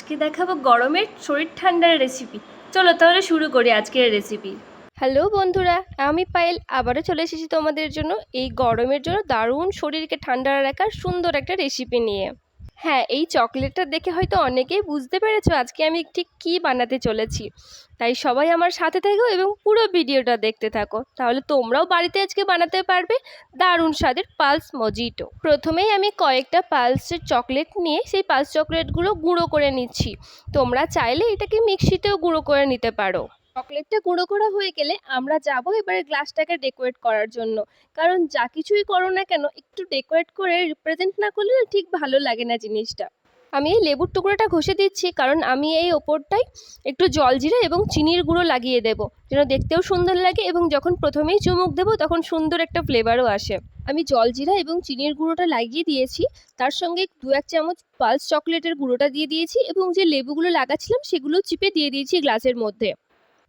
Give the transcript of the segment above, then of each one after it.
আজকে দেখাবো গরমের শরীর ঠান্ডার রেসিপি চলো তাহলে শুরু করি আজকের রেসিপি হ্যালো বন্ধুরা, আমি পায়েল। আবারও চলে এসেছি তোমাদের জন্য এই গরমের জন্য দারুণ শরীরকে ঠান্ডা রাখার সুন্দর একটা রেসিপি নিয়ে। হ্যাঁ এই চকলেটটা দেখে হয়তো অনেকেই বুঝতে পেরেছ আজকে আমি ঠিক কী বানাতে চলেছি। তাই সবাই আমার সাথে থাকো এবং পুরো ভিডিওটা দেখতে থাকো। তাহলে তোমরাও বাড়িতে আজকে বানাতে পারবে দারুণ স্বাদের পালস মজিটো। প্রথমেই আমি কয়েকটা পালসের চকলেট নিয়ে সেই পালস চকলেটগুলো গুঁড়ো করে নিচ্ছি। তোমরা চাইলে এটাকে মিক্সিতেও গুঁড়ো করে নিতে পারো। চকলেটটা গুঁড়ো করা হয়ে গেলে আমরা যাব এবারে গ্লাসটাকে ডেকোরেট করার জন্য। কারণ যা কিছুই করো না কেন, একটু ডেকোরেট করে রিপ্রেজেন্ট না করলে না ঠিক ভালো লাগে না জিনিসটা। আমি এই লেবুর টুকরোটা ঘষে দিচ্ছি, কারণ আমি এই ওপরটায় একটু জলজিরা এবং চিনির গুঁড়ো লাগিয়ে দেবো, যেন দেখতেও সুন্দর লাগে এবং যখন প্রথমেই চুমুক দেবো তখন সুন্দর একটা ফ্লেভারও আসে। আমি জলজিরা এবং চিনির গুঁড়োটা লাগিয়ে দিয়েছি, তার সঙ্গে দু এক চামচ পালস চকলেটের গুঁড়োটা দিয়ে দিয়েছি এবং যে লেবুগুলো লাগাচ্ছিলাম সেগুলো চিপে দিয়ে দিয়েছি গ্লাসের মধ্যে।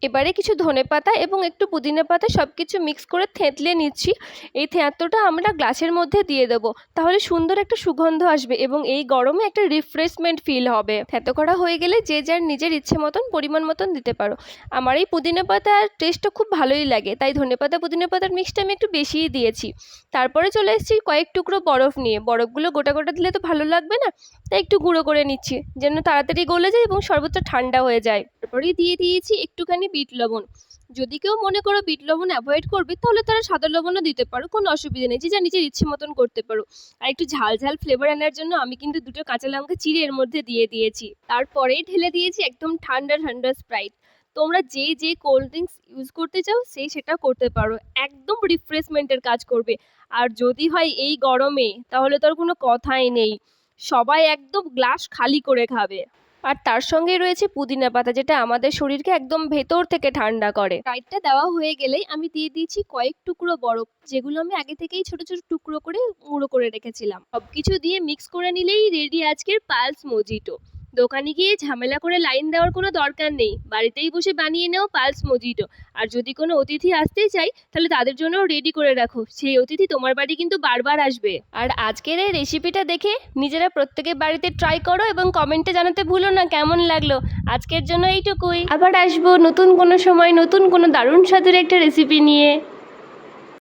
এবারে কিছু ধনেপাতা এবং একটু পুদিনা পাতা সব কিছু মিক্স করে থেঁতলে নিচ্ছি। এই থেঁতোটা আমরা গ্লাসের মধ্যে দিয়ে দেবো। তাহলে সুন্দর একটা সুগন্ধ আসবে এবং এই গরমে একটা রিফ্রেশমেন্ট ফিল হবে। থেঁতো করা হয়ে গেলে যে যার নিজের ইচ্ছে মতন, পরিমাণ মতন দিতে পারো। আমার এই পুদিনা পাতার টেস্টটা খুব ভালোই লাগে, তাই ধনেপাতা পুদিনা পাতার মিক্সটা আমি একটু বেশিই দিয়েছি। তারপরে চলে এসেছি কয়েক টুকরো বরফ নিয়ে। বরফগুলো গোটা গোটা দিলে তো ভালো লাগবে না? তাই একটু গুঁড়ো করে নিচ্ছি, যেন তাড়াতাড়ি গলে যায় এবং শরবতটা ঠান্ডা হয়ে যায়। তারপরেই দিয়ে দিয়েছি একটুখানি বিট লবণ। যদি কেউ মনে করো বিট লবণ অ্যাভয়েড করবে, তাহলে তারা সাদা লবণও দিতে পারো, কোনো অসুবিধা নেই। যে যা নিজের ইচ্ছে মতন করতে পারো। আর একটু ঝাল ঝাল ফ্লেভার আনার জন্য আমি কিন্তু দুটো কাঁচা লঙ্কা চিড়ে এর মধ্যে দিয়ে দিয়েছি। তারপরেই ঢেলে দিয়েছি একদম ঠান্ডা ঠান্ডা স্প্রাইট তোমরা যে যে কোল্ড ড্রিঙ্কস ইউজ করতে চাও, সেই সেটা করতে পারো। একদম রিফ্রেশমেন্টের কাজ করবে। আর যদি হয় এই গরমে, তাহলে তো আর কোনো কথাই নেই। সবাই একদম গ্লাস খালি করে খাবে। আর তার সঙ্গে রয়েছে পুদিনা পাতা, যেটা আমাদের শরীরকে একদম ভেতর থেকে ঠান্ডা করে। রাইটটা দেওয়া হয়ে গেলেই আমি দিয়ে দিয়েছি কয়েক টুকরো বরফ, যেগুলো আমি আগে থেকেই ছোট ছোট টুকরো করে গুঁড়ো করে রেখেছিলাম। সবকিছু দিয়ে মিক্স করে নিলেই রেডি আজকের পালস মজিটো দোকানে গিয়ে ঝামেলা করে লাইন দেওয়ার কোনো দরকার নেই। বাড়িতেই বসে বানিয়ে নেও পালস মজিটো। আর যদি কোনো অতিথি আসতেই চাই তাহলে তাদের জন্যও রেডি করে রাখো। সেই অতিথি তোমার বাড়ি কিন্তু বারবার আসবে। আর আজকের এই রেসিপিটা দেখে নিজেরা প্রত্যেকে বাড়িতে ট্রাই করো এবং কমেন্টে জানাতে ভুলো না কেমন লাগল। আজকের জন্য এইটুকুই। আবার আসব নতুন কোনো সময় নতুন কোনো দারুণ স্বাদের একটা রেসিপি নিয়ে।